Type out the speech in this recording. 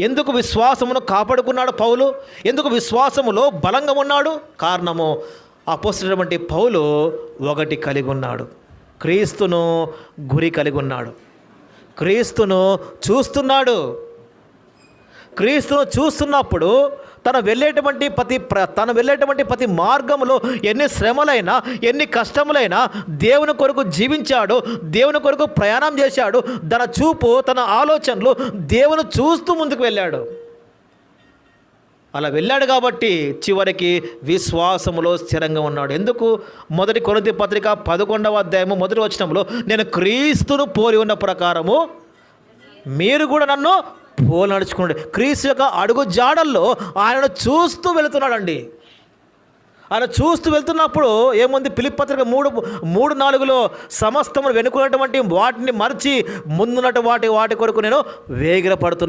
ఎందుకు విశ్వాసమును కాపాడుకున్నాడు పౌలు? ఎందుకు విశ్వాసములో బలంగా ఉన్నాడు? కారణము అపోసినటువంటి పౌలు ఒకటి కలిగి ఉన్నాడు. క్రీస్తును గురి కలిగి ఉన్నాడు. క్రీస్తును చూస్తున్నాడు. క్రీస్తును చూస్తున్నప్పుడు తను వెళ్ళేటువంటి ప్రతి ప్ర తను వెళ్ళేటువంటి ప్రతి మార్గంలో ఎన్ని శ్రమలైనా ఎన్ని కష్టములైనా దేవుని కొరకు జీవించాడు దేవుని కొరకు ప్రయాణం చేశాడు. తన చూపు తన ఆలోచనలు దేవుని చూస్తూ ముందుకు వెళ్ళాడు. అలా వెళ్ళాడు కాబట్టి చివరికి విశ్వాసములో స్థిరంగా ఉన్నాడు. ఎందుకు? మొదటి కొరతి పత్రిక పదకొండవ అధ్యాయము మొదటి వచనంలో నేను క్రీస్తును పోలి ఉన్న ప్రకారము మీరు కూడా నన్ను పోలు నడుచుకున్నాడు క్రీస్తు యొక్క అడుగు జాడల్లో ఆయన చూస్తూ వెళుతున్నాడండి. ఆయన చూస్తూ వెళ్తున్నప్పుడు ఏముంది? పిలిపత్రిక మూడు మూడు నాలుగులో సమస్తమును వెనుకున్నటువంటి వాటిని మరిచి ముందున్నటువంటి వాటి వాటి కొరకు నేను వేగిరపడుతున్నాను